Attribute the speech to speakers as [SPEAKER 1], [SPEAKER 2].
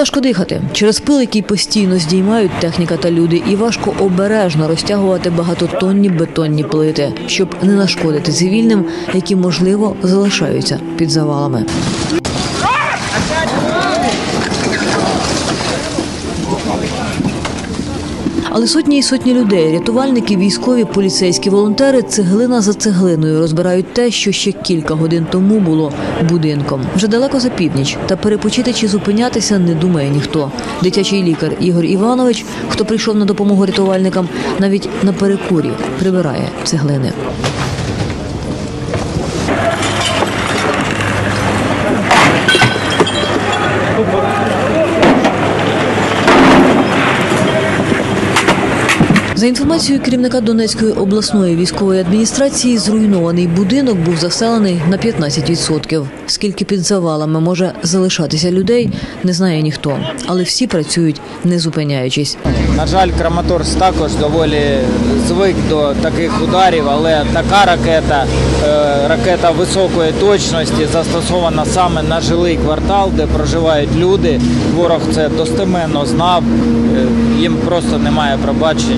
[SPEAKER 1] Важко дихати через пил, який постійно здіймають техніка та люди, і важко обережно розтягувати багатотонні бетонні плити, щоб не нашкодити цивільним, які можливо залишаються під завалами. Але сотні і сотні людей, рятувальники, військові, поліцейські волонтери, цеглина за цеглиною розбирають те, що ще кілька годин тому було будинком. Вже далеко за північ, та перепочити чи зупинятися не думає ніхто. Дитячий лікар Ігор Іванович, хто прийшов на допомогу рятувальникам, навіть на перекурі прибирає цеглини. За інформацією керівника Донецької обласної військової адміністрації, зруйнований будинок був заселений на 15%. Скільки під завалами може залишатися людей, не знає ніхто, але всі працюють не зупиняючись.
[SPEAKER 2] На жаль, Краматорськ також доволі звик до таких ударів, але така ракета, е, ракета високої точності, застосована саме на жилий квартал, де проживають люди. Ворог це достеменно знав, е, їм просто немає пробачення.